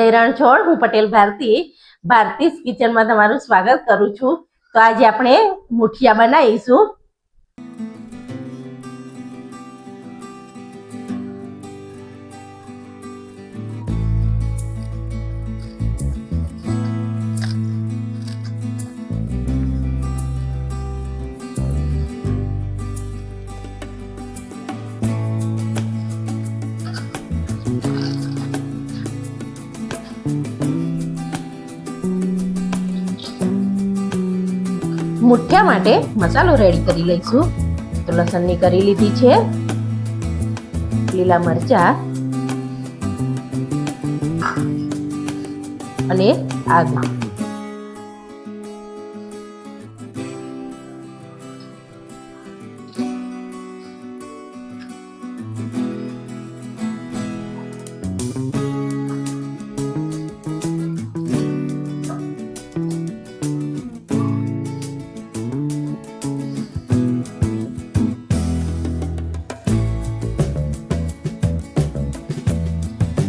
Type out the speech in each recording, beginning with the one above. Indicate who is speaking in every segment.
Speaker 1: જય રણછોડ હું પટેલ ભારતી, ભારતીસ કિચનમાં તમારું સ્વાગત કરું છું. તો આજે આપણે મુઠિયા બનાવીશું. મુઠિયા માટે મસાલો રેડી કરી લઈશું. તો લસણની કરી લીધી છે. લીલા મરચા. અને આદુ.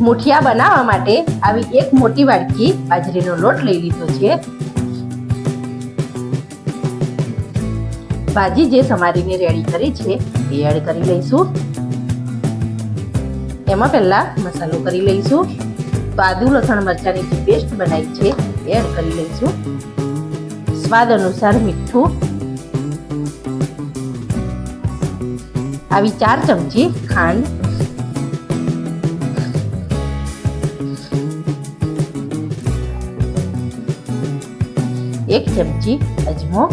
Speaker 1: મુઠિયા બનાવવા માટે આવી એક મોટી વાડકી બાજરીનો લોટ લઈ લીધો છે. ભાજી જે સમારીને રેડી કરી છે, એ એડ કરી લઈશું. એમાં પહેલા મસાલો કરી લઈશું. તો આદુ, લસણ, મરચાની જે પેસ્ટ બનાવી છે, એ એડ કરી લઈશું. સ્વાદ અનુસાર મીઠું. આવી ચાર ચમચી ખાંડ એક ચમચી અજમો,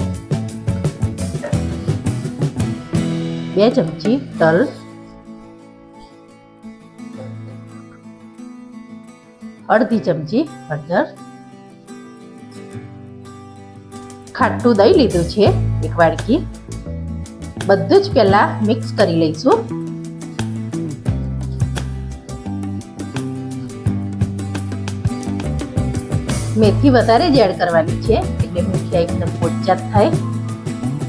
Speaker 1: બે ચમચી તલ, અડધી ચમચી હળદર. ખાટું દહીં લીધું છે એક વાડકી. બધું જ પહેલા મિક્સ કરી લઈશું. મેથી વધારે જ એડ કરવાની છે. એટલે મુઠિયા એકદમ પોચા થાય.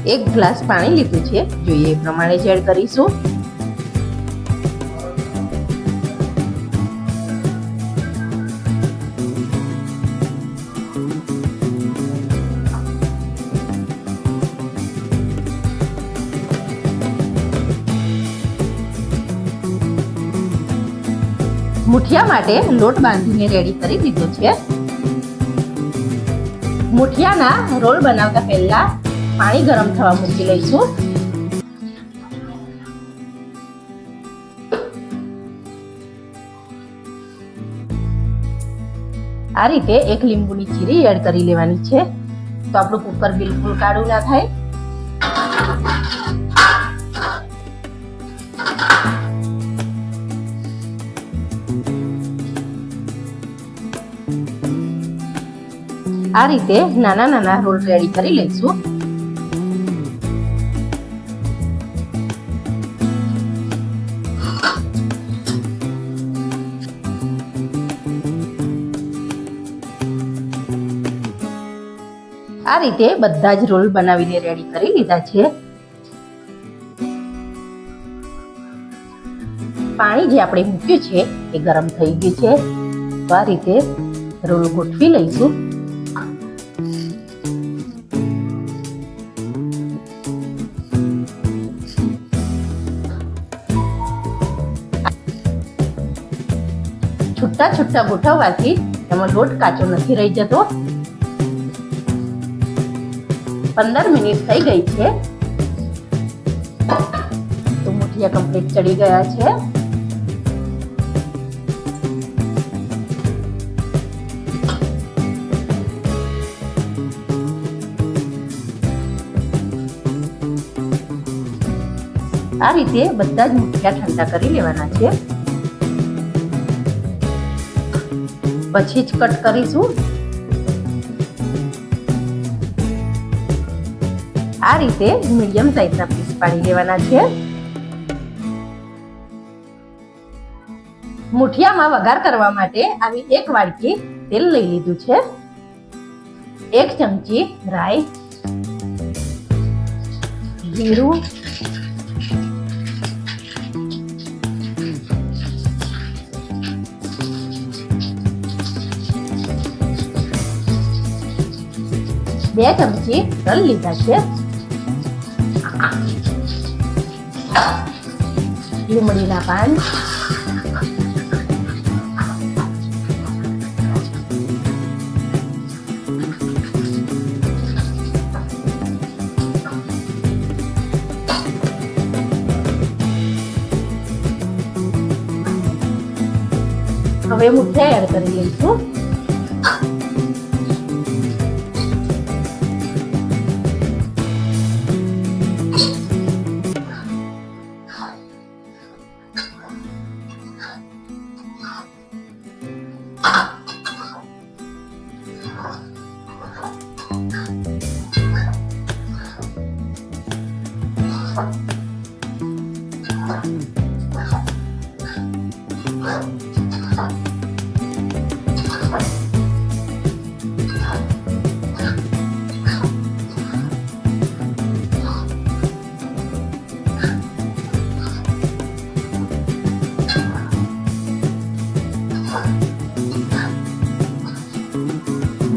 Speaker 1: એક ગ્લાસ પાણી લીધું છે. જોઈએ એ પ્રમાણે જ કરીશું. મુઠિયા માટે લોટ બાંધીને રેડી કરી દીધો છે. મુઠિયાના રોલ બનાવતા પહેલા પાણી ગરમ થવા મૂકી લઈશું. આ રીતે એક લીંબુની ચીરી એડ કરી લેવાની છે. તો આપણું કુકર બિલકુલ કાળું ના થાય. આ રીતે નાના નાના રોલ રેડી કરી લઈશું. આ રીતે બધા જ રોલ બનાવીને રેડી કરી લીધા છે. પાણી જે આપણે મૂક્યું છે એ ગરમ થઈ ગયું છે. તો આ રીતે રોલ ગોઠવી લઈશું. છૂટા છૂટા ગોઠવવાથી એમાં લોટ કાચો નથી રહી જતો. પંદર મિનિટ થઈ ગઈ છે. તો મુઠિયા કમ્પ્લીટ ચડી ગયા છે. આ રીતે બધા જ મુઠિયા ઠંડા કરી લેવાના છે. પછી જ કટ કરીશું. આ રીતે મીડિયમ સાઈઝના પીસ પાડી લેવાના છે. મુઠિયામાં વઘાર કરવા માટે આવી એક વાડકી તેલ લઈ લીધું છે. એક ચમચી રાઈ, જીરું બે ચમચી તલ લીધા છે લીમડીના પાન હવે મુઠિયા એડ કરી લઈશું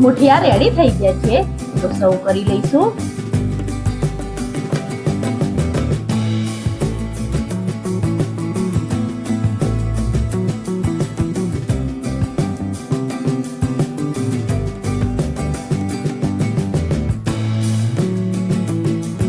Speaker 1: મુઠિયા રેડી થઈ ગયા છે. તો સૌ કરી લઈશું.